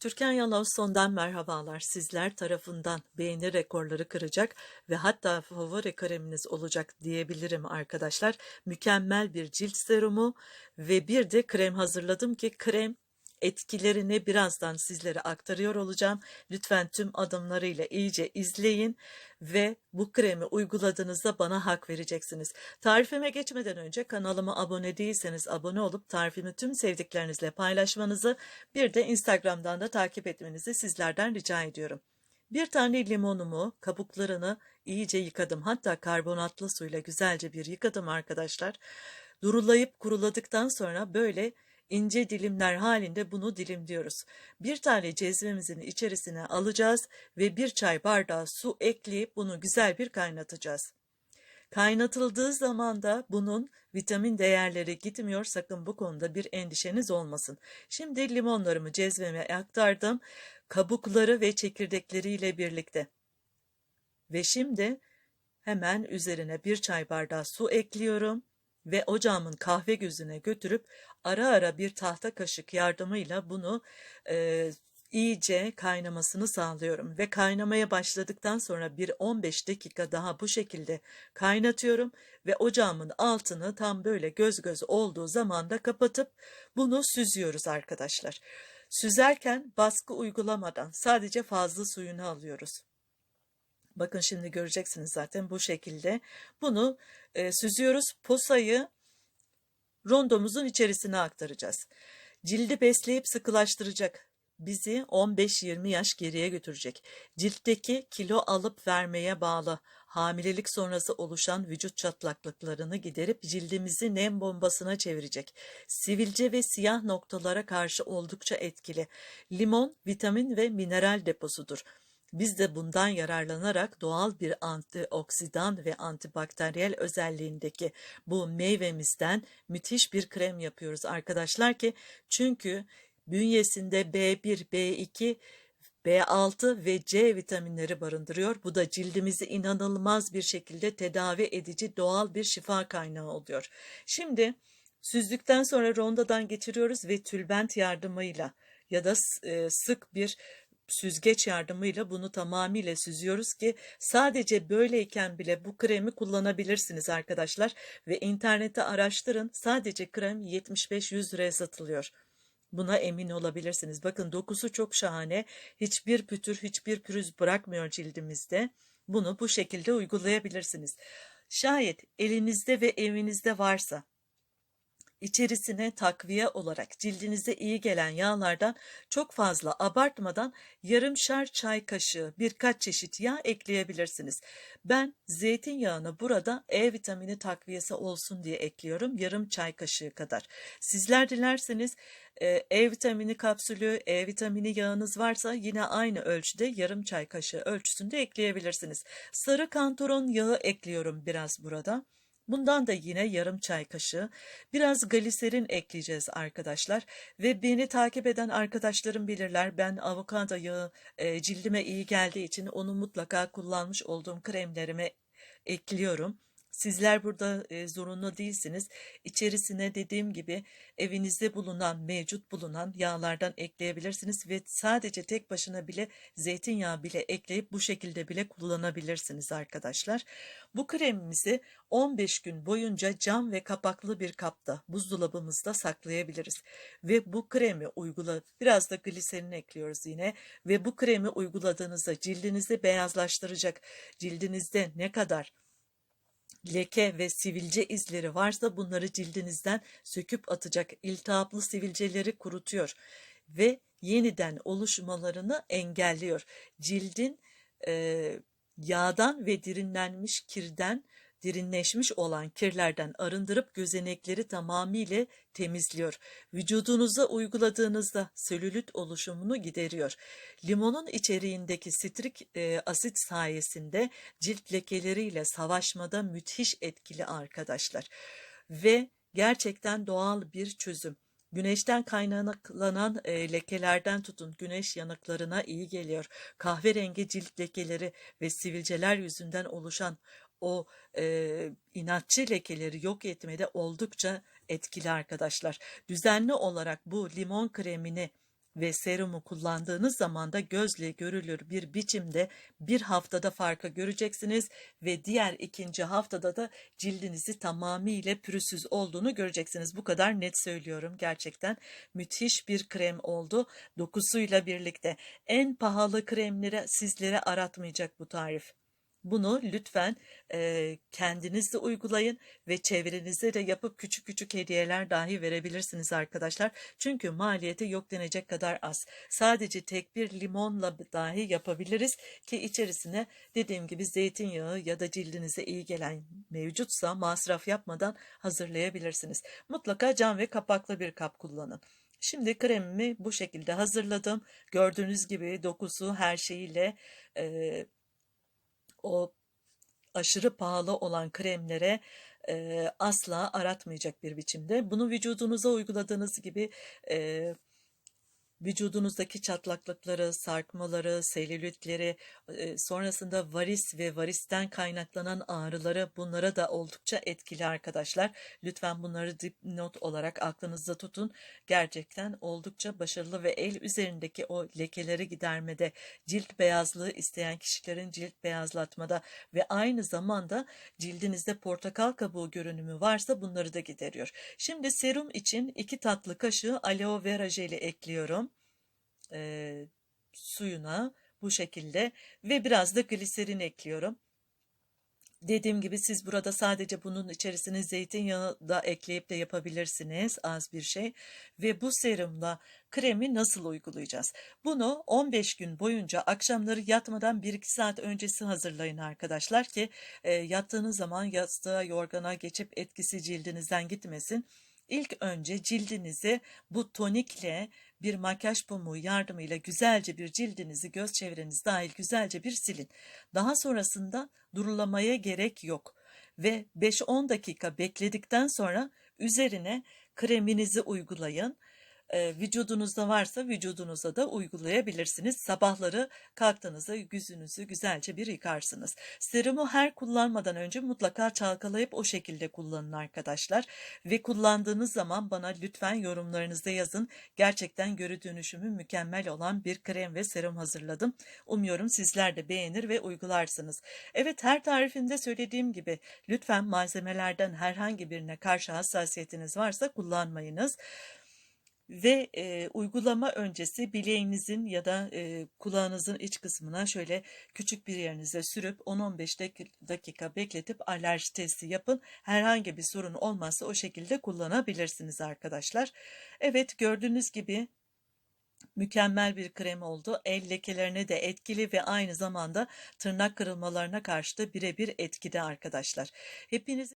Türkan Yalovson'dan merhabalar. Sizler tarafından beğeni rekorları kıracak ve hatta favori kreminiz olacak diyebilirim arkadaşlar. Mükemmel bir cilt serumu ve bir de krem hazırladım ki krem etkilerini birazdan sizlere aktarıyor olacağım. Lütfen tüm adımlarıyla iyice izleyin ve bu kremi uyguladığınızda bana hak vereceksiniz. Tarifime geçmeden önce kanalıma abone değilseniz abone olup tarifimi tüm sevdiklerinizle paylaşmanızı bir de Instagram'dan da takip etmenizi sizlerden rica ediyorum. Bir tane limonumu, kabuklarını iyice yıkadım. Hatta karbonatlı suyla güzelce bir yıkadım arkadaşlar. Durulayıp kuruladıktan sonra böyle ince dilimler halinde bunu dilimliyoruz. Bir tane cezvemizin içerisine alacağız ve bir çay bardağı su ekleyip bunu güzel bir kaynatacağız. Kaynatıldığı zaman da bunun vitamin değerleri gitmiyor. Sakın bu konuda bir endişeniz olmasın. Şimdi limonlarımı cezveme aktardım. Kabukları ve çekirdekleriyle birlikte. Ve şimdi hemen üzerine bir çay bardağı su ekliyorum ve ocağımın kahve gözüne götürüp ara ara bir tahta kaşık yardımıyla bunu e, iyice kaynamasını sağlıyorum ve kaynamaya başladıktan sonra bir 15 dakika daha bu şekilde kaynatıyorum ve ocağımın altını tam böyle göz göz olduğu zaman da kapatıp bunu süzüyoruz arkadaşlar. Süzerken baskı uygulamadan sadece fazla suyunu alıyoruz. Bakın şimdi göreceksiniz zaten bu şekilde. Bunu e, süzüyoruz. Posayı rondomuzun içerisine aktaracağız. Cildi besleyip sıkılaştıracak. Bizi 15-20 yaş geriye götürecek. Ciltteki kilo alıp vermeye bağlı hamilelik sonrası oluşan vücut çatlaklıklarını giderip cildimizi nem bombasına çevirecek. Sivilce ve siyah noktalara karşı oldukça etkili. Limon vitamin ve mineral deposudur. Biz de bundan yararlanarak doğal bir antioksidan ve antibakteriyel özelliğindeki bu meyvemizden müthiş bir krem yapıyoruz arkadaşlar ki çünkü bünyesinde B1, B2, B6 ve C vitaminleri barındırıyor. Bu da cildimizi inanılmaz bir şekilde tedavi edici doğal bir şifa kaynağı oluyor. Şimdi süzdükten sonra rondadan geçiriyoruz ve tülbent yardımıyla ya da sık bir süzgeç yardımıyla bunu tamamıyla süzüyoruz ki sadece böyleyken bile bu kremi kullanabilirsiniz arkadaşlar ve internette araştırın sadece krem 75-100 liraya satılıyor. Buna emin olabilirsiniz. Bakın dokusu çok şahane. Hiçbir pütür, hiçbir pürüz bırakmıyor cildimizde. Bunu bu şekilde uygulayabilirsiniz. Şayet elinizde ve evinizde varsa içerisine takviye olarak cildinize iyi gelen yağlardan çok fazla abartmadan yarımşar çay kaşığı birkaç çeşit yağ ekleyebilirsiniz. Ben zeytinyağını burada E vitamini takviyesi olsun diye ekliyorum yarım çay kaşığı kadar. Sizler dilerseniz e, e vitamini kapsülü, E vitamini yağınız varsa yine aynı ölçüde yarım çay kaşığı ölçüsünde ekleyebilirsiniz. Sarı kantaron yağı ekliyorum biraz burada. Bundan da yine yarım çay kaşığı biraz gliserin ekleyeceğiz arkadaşlar. Ve beni takip eden arkadaşlarım bilirler ben avokado yağı e, cildime iyi geldiği için onu mutlaka kullanmış olduğum kremlerime ekliyorum. Sizler burada e, zorunlu değilsiniz. İçerisine dediğim gibi evinizde bulunan, mevcut bulunan yağlardan ekleyebilirsiniz ve sadece tek başına bile zeytinyağı bile ekleyip bu şekilde bile kullanabilirsiniz arkadaşlar. Bu kremimizi 15 gün boyunca cam ve kapaklı bir kapta buzdolabımızda saklayabiliriz. Ve bu kremi uygula biraz da gliserin ekliyoruz yine ve bu kremi uyguladığınızda cildinizi beyazlaştıracak. Cildinizde ne kadar leke ve sivilce izleri varsa bunları cildinizden söküp atacak. İltihaplı sivilceleri kurutuyor ve yeniden oluşmalarını engelliyor. Cildin e, yağdan ve dirinlenmiş kirden derinleşmiş olan kirlerden arındırıp gözenekleri tamamıyla temizliyor. Vücudunuza uyguladığınızda selülit oluşumunu gideriyor. Limonun içeriğindeki sitrik e, asit sayesinde cilt lekeleriyle savaşmada müthiş etkili arkadaşlar. Ve gerçekten doğal bir çözüm. Güneşten kaynaklanan e, lekelerden tutun güneş yanıklarına iyi geliyor. Kahverengi cilt lekeleri ve sivilceler yüzünden oluşan o e, inatçı lekeleri yok etmede oldukça etkili arkadaşlar. Düzenli olarak bu limon kremini ve serumu kullandığınız zaman da gözle görülür bir biçimde bir haftada farkı göreceksiniz ve diğer ikinci haftada da cildinizi tamamıyla pürüzsüz olduğunu göreceksiniz. Bu kadar net söylüyorum gerçekten müthiş bir krem oldu dokusuyla birlikte. En pahalı kremleri sizlere aratmayacak bu tarif. Bunu lütfen e, kendiniz de uygulayın ve çevrenize de yapıp küçük küçük hediyeler dahi verebilirsiniz arkadaşlar. Çünkü maliyeti yok denecek kadar az. Sadece tek bir limonla dahi yapabiliriz ki içerisine dediğim gibi zeytinyağı ya da cildinize iyi gelen mevcutsa masraf yapmadan hazırlayabilirsiniz. Mutlaka cam ve kapaklı bir kap kullanın. Şimdi kremimi bu şekilde hazırladım. Gördüğünüz gibi dokusu her şeyiyle e, o aşırı pahalı olan kremlere e, asla aratmayacak bir biçimde. Bunu vücudunuza uyguladığınız gibi e, vücudunuzdaki çatlaklıkları, sarkmaları, selülitleri, e, sonrasında varis ve varisten kaynaklanan ağrıları bunlara da oldukça etkili arkadaşlar. Lütfen bunları dipnot olarak aklınızda tutun. Gerçekten oldukça başarılı ve el üzerindeki o lekeleri gidermede, cilt beyazlığı isteyen kişilerin cilt beyazlatmada ve aynı zamanda cildinizde portakal kabuğu görünümü varsa bunları da gideriyor. Şimdi serum için 2 tatlı kaşığı aloe vera jeli ekliyorum e, suyuna bu şekilde ve biraz da gliserin ekliyorum. Dediğim gibi siz burada sadece bunun içerisine zeytinyağı da ekleyip de yapabilirsiniz az bir şey. Ve bu serumla kremi nasıl uygulayacağız? Bunu 15 gün boyunca akşamları yatmadan 1-2 saat öncesi hazırlayın arkadaşlar ki e, yattığınız zaman yastığa yorgana geçip etkisi cildinizden gitmesin. İlk önce cildinizi bu tonikle bir makyaj pamuğu yardımıyla güzelce bir cildinizi göz çevreniz dahil güzelce bir silin. Daha sonrasında durulamaya gerek yok ve 5-10 dakika bekledikten sonra üzerine kreminizi uygulayın e, vücudunuzda varsa vücudunuza da uygulayabilirsiniz. Sabahları kalktığınızda yüzünüzü güzelce bir yıkarsınız. Serumu her kullanmadan önce mutlaka çalkalayıp o şekilde kullanın arkadaşlar. Ve kullandığınız zaman bana lütfen yorumlarınızda yazın. Gerçekten görü dönüşümü mükemmel olan bir krem ve serum hazırladım. Umuyorum sizler de beğenir ve uygularsınız. Evet her tarifinde söylediğim gibi lütfen malzemelerden herhangi birine karşı hassasiyetiniz varsa kullanmayınız ve e, uygulama öncesi bileğinizin ya da e, kulağınızın iç kısmına şöyle küçük bir yerinize sürüp 10-15 dakika bekletip alerji testi yapın. Herhangi bir sorun olmazsa o şekilde kullanabilirsiniz arkadaşlar. Evet gördüğünüz gibi mükemmel bir krem oldu. El lekelerine de etkili ve aynı zamanda tırnak kırılmalarına karşı da birebir etkide arkadaşlar. Hepiniz